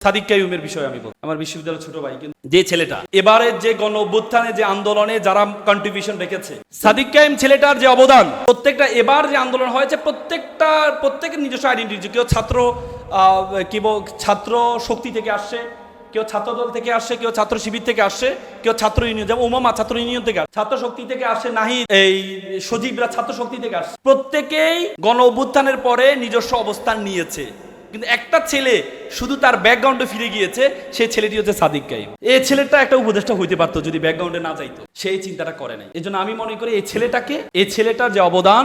সাদিক কাইমের বিষয়ে আমি বলছি আমার বিশ্ববিদ্যালয়ের ছোট ভাই কিন্তু যে ছেলেটা। এবারে যে গণ অভ্যুত্থানে যে আন্দোলনে যারা কন্ট্রিবিউশন রেখেছে সাদিক কাইম ছেলেটার যে অবদান প্রত্যেকটা এবার যে আন্দোলন হয়েছে প্রত্যেকটা প্রত্যেকের নিজস্ব আইডেন্টিটি কেউ ছাত্র কি বল- ছাত্র শক্তি থেকে আসছে কেউ ছাত্রদল থেকে আসছে কেউ ছাত্র শিবির থেকে আসছে কেউ ছাত্র ইউনিয়ন যেমন উমামা ছাত্র ইউনিয়ন থেকে ছাত্র শক্তি থেকে আসছে নাহি এই সজীবরা ছাত্র শক্তি থেকে আসছে। প্রত্যেকেই গণ অভ্যুত্থানের পরে নিজস্ব অবস্থান নিয়েছে। কিন্তু একটা ছেলে শুধু তার ব্যাকগ্রাউন্ডে ফিরে গিয়েছে, সেই ছেলেটি হচ্ছে সাদিক কাইম। এই ছেলেটা একটা উপদেষ্টা হইতে পারতো যদি ব্যাকগ্রাউন্ডে না যাইতো। সেই চিন্তাটা করে নাই। এই আমি মনে করি এই ছেলেটাকে, এই ছেলেটার যে অবদান,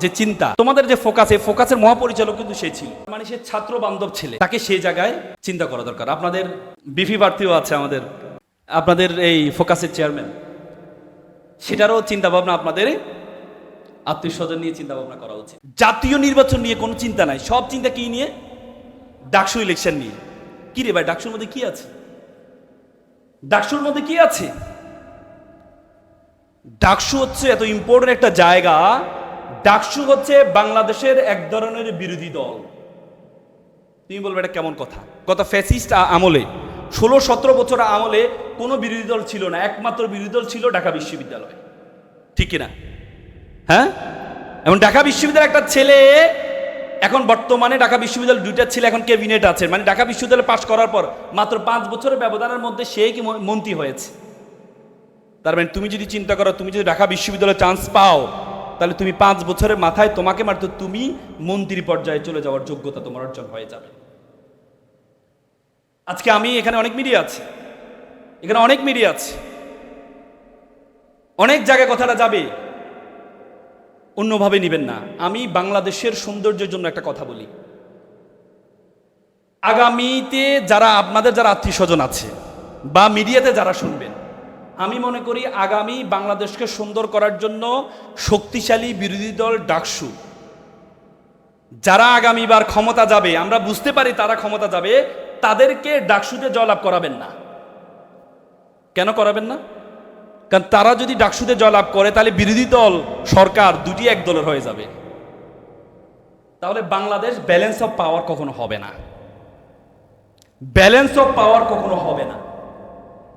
যে চিন্তা, তোমাদের যে ফোকাস এই ফোকাসের মহাপরিচালক কিন্তু সে ছিল। মানে সে ছাত্র বান্ধব ছেলে। তাকে সেই জায়গায় চিন্তা করা দরকার। আপনাদের বিফি প্রার্থীও আছে আমাদের। আপনাদের এই ফোকাসের চেয়ারম্যান সেটারও চিন্তা ভাবনা আপনাদের আত্মীয় স্বজন নিয়ে চিন্তা ভাবনা করা উচিত। জাতীয় নির্বাচন নিয়ে কোনো চিন্তা নাই। সব চিন্তা কি নিয়ে? ডাকসু ইলেকশন নিয়ে। কি রে ভাই, ডাকসুর মধ্যে কি আছে? ডাকসুর মধ্যে কি আছে? ডাকসু হচ্ছে এত ইম্পর্টেন্ট একটা জায়গা। ডাকসু হচ্ছে বাংলাদেশের এক ধরনের বিরোধী দল। তুমি বলবে এটা কেমন কথা? গত ফ্যাসিস্ট আমলে। ষোলো সতেরো বছর আমলে কোনো বিরোধী দল ছিল না, একমাত্র বিরোধী দল ছিল ঢাকা বিশ্ববিদ্যালয়। ঠিক কিনা? হ্যাঁ? এবং ঢাকা বিশ্ববিদ্যালয়ের একটা ছেলে এখন বর্তমানে ঢাকা বিশ্ববিদ্যালয় দুইটা ছেলে এখন ক্যাবিনেট আছে মানে ঢাকা বিশ্ববিদ্যালয় পাশ করার পর মাত্র পাঁচ বছরের ব্যবধানের মধ্যে সে কি মন্ত্রী হয়েছে। তার মানে তুমি যদি চিন্তা করো, তুমি যদি ঢাকা বিশ্ববিদ্যালয়ে চান্স পাও, তাহলে তুমি পাঁচ বছরের মাথায় তোমাকে মাত্র তুমি মন্ত্রী পর্যায়ে চলে যাওয়ার যোগ্যতা তোমার অর্জন হয়ে যাবে। আজকে আমি এখানে অনেক মিডিয়া আছে। এখানে অনেক মিডিয়া আছে। অনেক জায়গায় কথাটা যাবে। অন্যভাবে নেবেন না। আমি বাংলাদেশের সৌন্দর্যের জন্য একটা কথা বলি। আগামীতে যারা আপনাদের যারা আত্মীয় স্বজন আছে বা মিডিয়াতে যারা শুনবেন, আমি মনে করি আগামী বাংলাদেশকে সুন্দর করার জন্য শক্তিশালী বিরোধী দল ডাকসু। যারা আগামীবার ক্ষমতা যাবে, আমরা বুঝতে পারি তারা ক্ষমতা যাবে, তাদেরকে ডাকসুতে জয়লাভ করাবেন না। কেন করাবেন না? কারণ তারা যদি ডাকসুতে জয়লাভ করে, তাহলে বিরোধী দল, সরকার দুটি এক দলের হয়ে যাবে। তাহলে বাংলাদেশ ব্যালেন্স অফ পাওয়ার কখনো হবে না। ব্যালেন্স অফ পাওয়ার কখনো হবে না।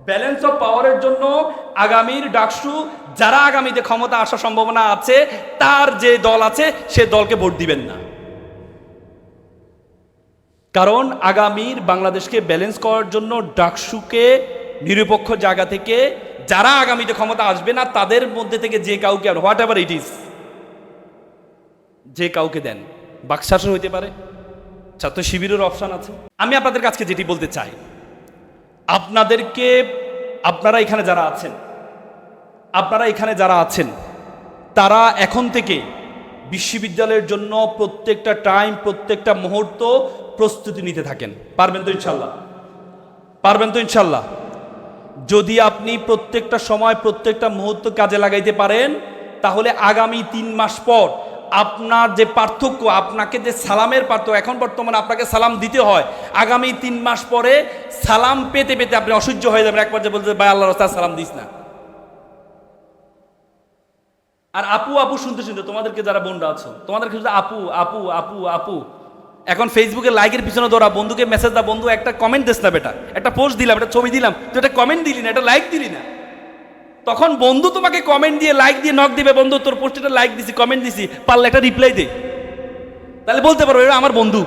ব্যালেন্স অফ পাওয়ারের জন্য আগামীর ডাকসু, যারা আগামীতে ক্ষমতা আসার সম্ভাবনা আছে, তার যে দল আছে, সে দলকে ভোট দিবেন না। কারণ আগামীর বাংলাদেশকে ব্যালেন্স করার জন্য ডাকসুকে নিরপেক্ষ জায়গা থেকে যারা আগামীতে ক্ষমতা আসবে না, তাদের মধ্যে থেকে যে কাউকে হোয়াট এভার ইট ইজ যে কাউকে দেন। বাকশাসন হইতে পারে, ছাত্র শিবিরের অপশন আছে। আমি আপনাদের কাছে যেটি বলতে চাই, আপনাদেরকে, আপনারা এখানে যারা আছেন, আপনারা এখানে যারা আছেন, তারা এখন থেকে বিশ্ববিদ্যালয়ের জন্য প্রত্যেকটা টাইম প্রত্যেকটা মুহূর্ত প্রস্তুতি নিতে থাকেন। পারবেন তো ইনশাল্লাহ? পারবেন তো ইনশাল্লাহ? যদি আপনি প্রত্যেকটা সময় প্রত্যেকটা মুহূর্ত কাজে লাগাইতে পারেন, তাহলে আগামী তিন মাস পর আপনার যে পার্থক্য, আপনাকে যে সালামের পার্থক্য, এখন বর্তমানে আপনাকে সালাম দিতে হয়, আগামী তিন মাস পরে সালাম পেতে পেতে আপনি অসহ্য হয়ে যাবেন। এক পর্যায়ে বলতে ভাই আল্লাহ রাস্তায় সালাম দিস না। আর আপু আপু শুনতে শুনতে তোমাদেরকে যারা বোনরা আছো, তোমাদেরকে শুধু আপু আপু আপু আপু এখন ফেসবুকে লাইকের পিছনে দৌড়া, বন্ধুকে মেসেজ দা, বন্ধু, একটা কমেন্ট দিস না বেটা। একটা পোস্ট দিলাম, একটা ছবি দিলাম, তুই একটা কমেন্ট দিলি না, একটা লাইক দিলি না। তখন বন্ধু তোমাকে কমেন্ট দিয়ে লাইক দিয়ে নক দিবে, বন্ধু, তোর পোস্টে লাইক দিছি কমেন্ট দিছি, পারলে একটা রিপ্লাই দে। তাহলে বলতে পারো এটা আমার বন্ধু।